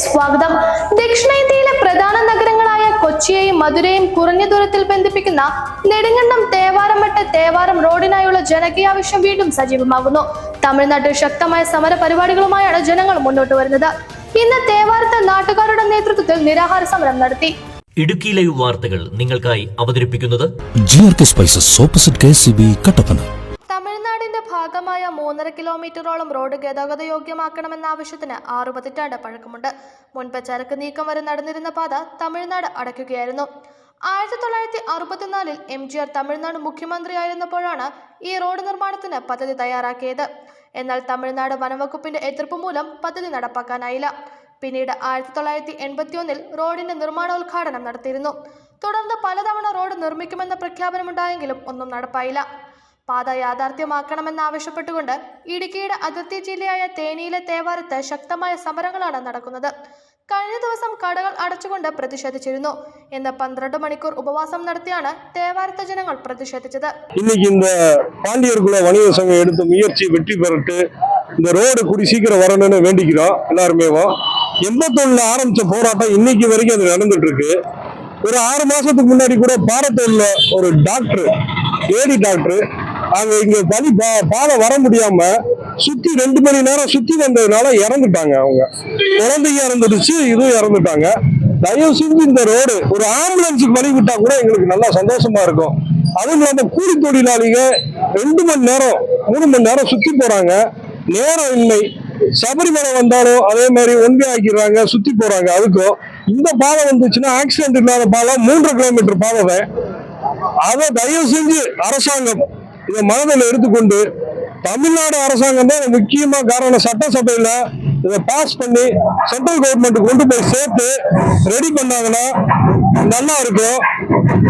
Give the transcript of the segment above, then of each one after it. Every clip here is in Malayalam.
സ്വാഗതം. ദക്ഷിണേന്ത്യയിലെ പ്രധാന നഗരങ്ങളായ കൊച്ചിയെയും മധുരയും കുറഞ്ഞ ദൂരത്തിൽ ബന്ധിപ്പിക്കുന്ന നെടുങ്കണ്ടം തേവാരമട്ട് തേവാരം റോഡിനായുള്ള ജനകീയ ജനകീയാവശ്യം വീണ്ടും സജീവമാകുന്നു. തമിഴ്നാട്ടിൽ ശക്തമായ സമര പരിപാടികളുമായാണ് ജനങ്ങൾ മുന്നോട്ട് വരുന്നത്. ഇന്ന് തേവാരത്ത് നാട്ടുകാരുടെ നേതൃത്വത്തിൽ നിരാഹാര സമരം നടത്തി. ഇടുക്കി ലൈവ് വാർത്തകൾ നിങ്ങൾക്കായി അവതരിപ്പിക്കുന്നത് G R K spices opposite K C B Kattappana ഭാഗമായ മൂന്നര കിലോമീറ്ററോളം റോഡ് ഗതാഗത യോഗ്യമാക്കണമെന്ന ആവശ്യത്തിന് ആറു പതിറ്റാണ്ട് പഴക്കമുണ്ട്. മുൻപ് ചരക്ക് നീക്കം വരെ നടന്നിരുന്ന പാത തമിഴ്നാട് അടയ്ക്കുകയായിരുന്നു. ആയിരത്തി തൊള്ളായിരത്തി അറുപത്തിനാലിൽ എം ജി ആർ തമിഴ്നാട് മുഖ്യമന്ത്രിയായിരുന്നപ്പോഴാണ് ഈ റോഡ് നിർമ്മാണത്തിന് പദ്ധതി തയ്യാറാക്കിയത്. എന്നാൽ തമിഴ്നാട് വനംവകുപ്പിന്റെ എതിർപ്പ് മൂലം പദ്ധതി നടപ്പാക്കാനായില്ല. പിന്നീട് ആയിരത്തി തൊള്ളായിരത്തി എൺപത്തിയൊന്നിൽ റോഡിന്റെ നിർമ്മാണോദ്ഘാടനം നടത്തിയിരുന്നു. തുടർന്ന് പലതവണ റോഡ് നിർമ്മിക്കുമെന്ന പ്രഖ്യാപനമുണ്ടായെങ്കിലും ഒന്നും നടപ്പായില്ല. പാത യാഥാർത്ഥ്യമാക്കണമെന്നാവശ്യപ്പെട്ടുകൊണ്ട് ഇടുക്കിയുടെ അതിർത്തി ജില്ലയായ തേനിയിലെ തേവാരത്ത് ശക്തമായ സമരങ്ങളാണ് നടക്കുന്നത് കഴിഞ്ഞ ദിവസം കടകൾ അടച്ചുകൊണ്ട് പ്രതിഷേധിച്ചിരുന്നു ഇന്ന് പന്ത്രണ്ട് മണിക്കൂർ ഉപവാസം നടത്തിയാണ് തേവാരത്തെ ജനങ്ങൾ പ്രതിഷേധിച്ചത് இன்னைக்கு இந்த பாண்டியர்குல வணிக சங்கம் எடுத்த முயற்சி வெற்றி பெறட்டு இந்த ரோடு கூடி சீக்கிரம் வரணும்னு வேண்டிக்கிறோம் எல்லாருமேவும் எண்பத்தொன்னுல ஆரம்பிச்ச போராட்டம் இன்னைக்கு வரைக்கும் அது நடந்துட்டு இருக்கு ஒரு ஆறு மாசத்துக்கு முன்னாடி கூட பாரத்தூர்ல ஒரு டாக்டர் ஏடி டாக்டர் அங்க இங்க பலி பா- பாதை வர முடியாம சுத்தி ரெண்டு மணி நேரம் சுத்தி வந்ததுனால இறந்துட்டாங்க அவங்க. குழந்தைங்க இறந்துடுச்சு இதுவும் இறந்துட்டாங்க. தயவு செஞ்சு இந்த ரோடு ஒரு ஆம்புலன்ஸுக்கு வழி விட்டா கூட எங்களுக்கு நல்லா சந்தோஷமா இருக்கும். அதுவும் இல்லாம கூலி தொழிலாளிங்க ரெண்டு மணி நேரம் மூணு மணி நேரம் சுத்தி போறாங்க. நேரம் இல்லை. சபரிமலை வந்தாலும் அதே மாதிரி ஒன்வே ஆக்கிடுறாங்க சுத்தி போறாங்க. அதுக்கும் இந்த பாதை வந்துச்சுன்னா ஆக்சிடென்ட் இல்லாத பாலம் மூன்று கிலோமீட்டர் பாதை அதை தயவு செஞ்சு அரசாங்கம் இதை மனதில் எடுத்துக்கொண்டு தமிழ்நாடு அரசாங்கம் தான் இது முக்கியமா காரணம். சட்டசபையில இதை பாஸ் பண்ணி சென்ட்ரல் கவர்மெண்ட் கொண்டு போய் சேர்த்து ரெடி பண்ணாங்கன்னா நல்லா இருக்கும்.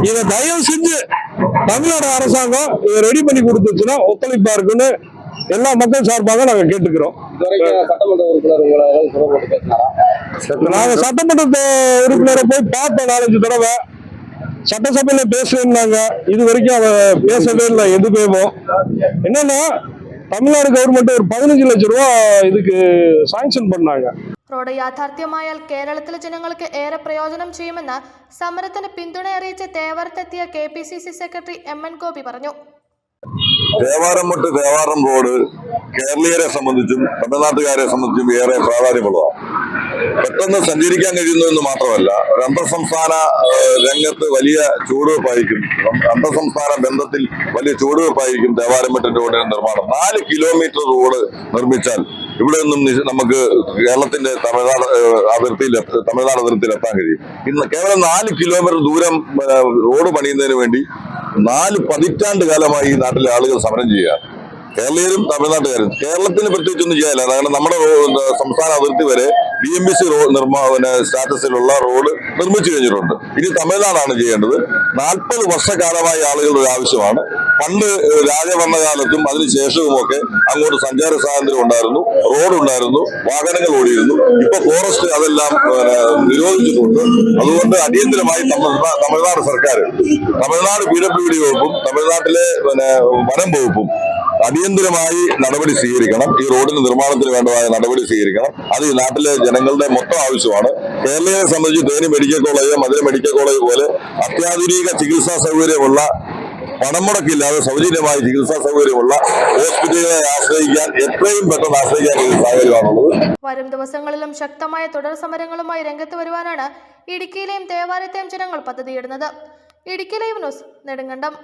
இதை தயவு செஞ்சு தமிழ்நாடு அரசாங்கம் இதை ரெடி பண்ணி கொடுத்துச்சுன்னா ஒத்துழைப்பா இருக்குன்னு எல்லா மக்கள் சார்பாக நாங்க கேட்டுக்கிறோம். இதுவரைக்கும் சட்டமன்ற நாங்க உறுப்பினரை போய் பார்த்தோம் நாலஞ்சு தடவை. சட்டசபையில பேசுறேன்னாங்க இது வரைக்கும் அவ பேசவே இல்லை எதுவுமே என்னன்னா தமிழ்நாடு கவர்மெண்ட் ஒரு பதினஞ்சு லட்சம் ரூபா இதுக்கு சாங்ஷன் பண்ணாங்க റോഡ് യാഥാർത്ഥ്യമായാൽ കേരളത്തിലെ ജനങ്ങൾക്ക് ഏറെ പ്രയോജനം ചെയ്യുമെന്ന് സമരത്തിന് പിന്തുണ അറിയിച്ച് തേവരത്തെത്തിയ K P C C secretary M N Gopi പറഞ്ഞു ദേവാരം മുട്ട് ദേവാരം റോഡ് കേരളീയരെ സംബന്ധിച്ചും തമിഴ്നാട്ടുകാരെ സംബന്ധിച്ചും ഏറെ പ്രാധാന്യമുള്ളതാണ് പെട്ടെന്ന് സഞ്ചരിക്കാൻ കഴിയുന്നു എന്ന് മാത്രമല്ല ഒരു അന്തർ സംസ്ഥാന ഏഹ്, രംഗത്ത് വലിയ ചുവടുവെപ്പായിരിക്കും. അന്തർ സംസ്ഥാന ബന്ധത്തിൽ വലിയ ചുവടുവെപ്പായിരിക്കും ദേവാരം മുട്ട് റോഡിന്റെ നിർമ്മാണം. നാല് കിലോമീറ്റർ റോഡ് നിർമ്മിച്ചാൽ ഇവിടെ നിന്നും നമുക്ക് കേരളത്തിന്റെ തമിഴ്നാട് അതിർത്തിയിൽ തമിഴ്നാട് അതിർത്തിയിൽ എത്താൻ കഴിയും. ഇന്ന് കേവലം നാല് കിലോമീറ്റർ ദൂരം റോഡ് പണിയുന്നതിന് വേണ്ടി നാല് പതിറ്റാണ്ട് കാലമായി ഈ നാട്ടിലെ ആളുകൾ സമരം ചെയ്യുകയാണ് കേരളീയരും തമിഴ്നാട്ടുകാരും. കേരളത്തിന് പ്രത്യേകിച്ചൊന്നും ചെയ്യാനില്ല. കാരണം നമ്മുടെ സംസ്ഥാന അതിർത്തി വരെ B M B C road നിർമ്മാണ സ്റ്റാറ്റസിലുള്ള റോഡ് നിർമ്മിച്ചു കഴിഞ്ഞിട്ടുണ്ട്. ഇനി തമിഴ്നാടാണ് ചെയ്യേണ്ടത്. നാൽപ്പത് വർഷക്കാലമായി ആളുകളുടെ ഒരു ആവശ്യമാണ്. പണ്ട് രാജഭരണകാലത്തും അതിനുശേഷവും ഒക്കെ അങ്ങോട്ട് സഞ്ചാര സ്വാതന്ത്ര്യം ഉണ്ടായിരുന്നു. റോഡ് ഉണ്ടായിരുന്നു. വാഹനങ്ങൾ ഓടിയിരുന്നു. ഇപ്പൊ ഫോറസ്റ്റ് അതെല്ലാം നിരോധിച്ചിട്ടുണ്ട്. അതുകൊണ്ട് അടിയന്തരമായി തമിഴ്നാട് സർക്കാർ തമിഴ്നാട് പി ഡബ്ല്യു ഡി വകുപ്പും തമിഴ്നാട്ടിലെ പിന്നെ വനം വകുപ്പും അടിയന്തരമായി നടപടി സ്വീകരിക്കണം. ഈ റോഡിന് നിർമ്മാണത്തിന് വേണ്ടതായ നടപടി സ്വീകരിക്കണം. അത് ഈ നാട്ടിലെ ജനങ്ങളുടെ മൊത്തം ആവശ്യമാണ്. കേരളയെ സംബന്ധിച്ച് Theni medical college Madurai medical college പോലെ അത്യാധുനിക ചികിത്സാ സൗകര്യമുള്ള പണം മുടക്കില്ലാതെ സൗജന്യമായ ചികിത്സാ സൗകര്യമുള്ള ഹോസ്പിറ്റലുകളെ ആശ്രയിക്കാൻ എത്രയും പെട്ടെന്ന് ആശ്രയിക്കാൻ ഒരു സാഹചര്യമാണുള്ളത്. വരും ദിവസങ്ങളിലും ശക്തമായ തുടർ സമരങ്ങളുമായി രംഗത്ത് വരുവാനാണ് ഇടുക്കിയിലെയും തേവാരത്തെയും ജനങ്ങൾ പദ്ധതിയിടുന്നത്. Idukki live news Nedumkandam.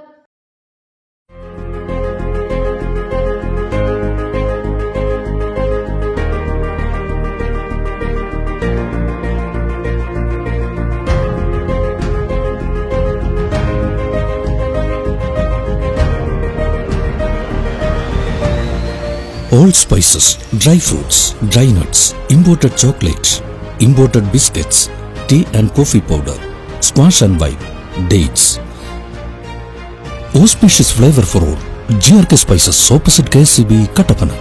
All spices, dry fruits, dry nuts, imported chocolates, imported biscuits, tea and coffee powder, squash and wine, dates. Auspicious flavor for all. GRK Spices opposite KCB Kattapana.